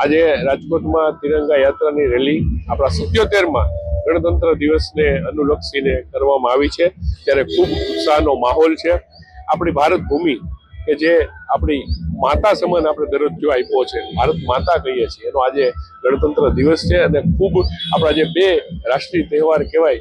આજે રાજકોટમાં તિરંગા યાત્રાની રેલી આપણા સિત્યોતેરમાં ગણતંત્ર દિવસને અનુલક્ષીને કરવામાં આવી છે. ત્યારે ખૂબ ઉત્સાહનો માહોલ છે. આપણી ભારત ભૂમિ કે જે આપણી માતા સમાન આપણે દરજ્જો આપ્યો છે. ભારત માતા કહીએ છીએ. એનો આજે ગણતંત્ર દિવસ છે અને ખૂબ આપણા જે બે રાષ્ટ્રીય તહેવાર કહેવાય,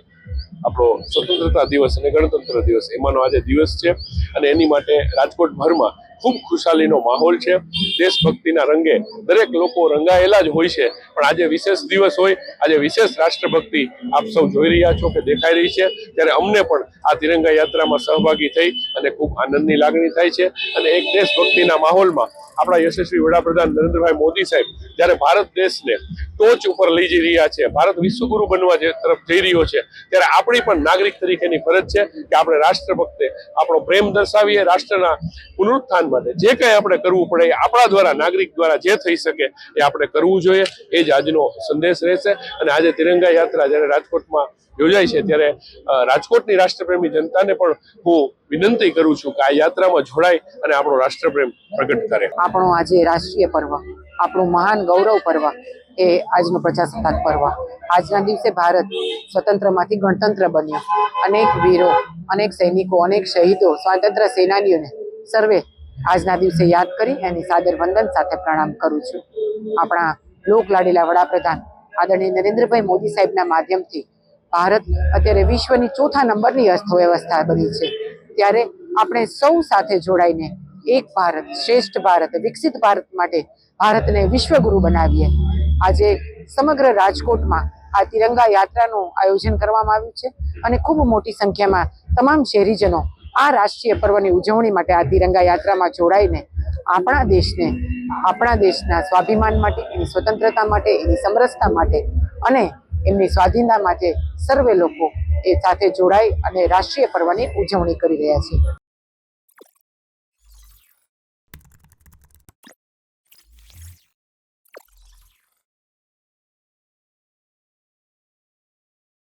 આપણો સ્વતંત્રતા દિવસ અને ગણતંત્ર દિવસ, એમાંનો આજે દિવસ છે. અને એની માટે રાજકોટ ભરમાં ખૂબ ખુશાલીનો માહોલ છે. દેશભક્તિના રંગે દરેક લોકો રંગાયેલા જ હોય છે. પણ આજે વિશેષ દિવસ હોય, આજે વિશેષ રાષ્ટ્રભક્તિ આપ સૌ જોઈ રહ્યા છો કે દેખાઈ રહી છે. ત્યારે અમને પણ આ તિરંગા યાત્રામાં સહભાગી થઈ અને ખૂબ આનંદની લાગણી થાય છે. અને એક દેશભક્તિના માહોલમાં આપણા યશસ્વી વડાપ્રધાન નરેન્દ્રભાઈ મોદી સાહેબ જ્યારે ભારત દેશને ટોચ ઉપર લઈ જઈ રહ્યા છે, ભારત વિશ્વગુરુ બનવા જે તરફ જઈ રહ્યો છે, ત્યારે આપણી પણ નાગરિક તરીકેની ફરજ છે કે આપણે રાષ્ટ્રભક્તે આપણો પ્રેમ દર્શાવીએ, રાષ્ટ્રના પુનરુત્થાન માટે જે કંઈ આપણે કરવું પડે એ આપણા દ્વારા, નાગરિક દ્વારા જે થઈ શકે એ આપણે કરવું જોઈએ. એ જ આજનો સંદેશ રહેશે. અને આજે તિરંગા યાત્રા જ્યારે રાજકોટમાં યોજાય છે, ત્યારે રાજકોટની રાષ્ટ્રપ્રેમી જનતાને પણ હું વિનંતી કરું છું કે આ યાત્રામાં જોડાય અને આપણો રાષ્ટ્રપ્રેમ પ્રગટ કરે. આપણો આજે રાષ્ટ્રીય પર્વ, આપણું મહાન ગૌરવ પર્વ એ આજનો પ્રજાસત્તાક પર્વ. આજના દિવસે ભારત સ્વતંત્રમાંથી ગણતંત્ર બન્યો. અનેક વીરો, અનેક સૈનિકો, અનેક શહીદો, સ્વાતંત્ર્ય સેનાનીઓને સર્વે આજના દિવસે યાદ કરી એની સાદર વંદન સાથે પ્રણામ કરું છું. આપણા લોકલાડીલા વડાપ્રધાન આદરણીય નરેન્દ્રભાઈ મોદી સાહેબના માધ્યમથી ભારત અત્યારે વિશ્વની ચોથા નંબરની અર્થવ્યવસ્થા બની છે. ત્યારે આપણે સૌ સાથે જોડાઈને એક ભારત શ્રેષ્ઠ ભારત, વિકસિત ભારત માટે ભારતને વિશ્વગુરુ બનાવીએ. આજે સમગ્ર રાજકોટમાં આ તિરંગા યાત્રાનું આયોજન કરવામાં આવ્યું છે અને ખૂબ મોટી સંખ્યામાં તમામ શહેરીજનો આ રાષ્ટ્રીય પર્વની ઉજવણી માટે આ તિરંગા યાત્રામાં જોડાઈને આપણા દેશને, આપણા દેશના સ્વાભિમાન માટે, એની સ્વતંત્રતા માટે, એની સમરસતા માટે અને એમની સ્વાધીનતા માટે સર્વે લોકો એ સાથે જોડાઈ અને રાષ્ટ્રીય પર્વની ઉજવણી કરી રહ્યા છે.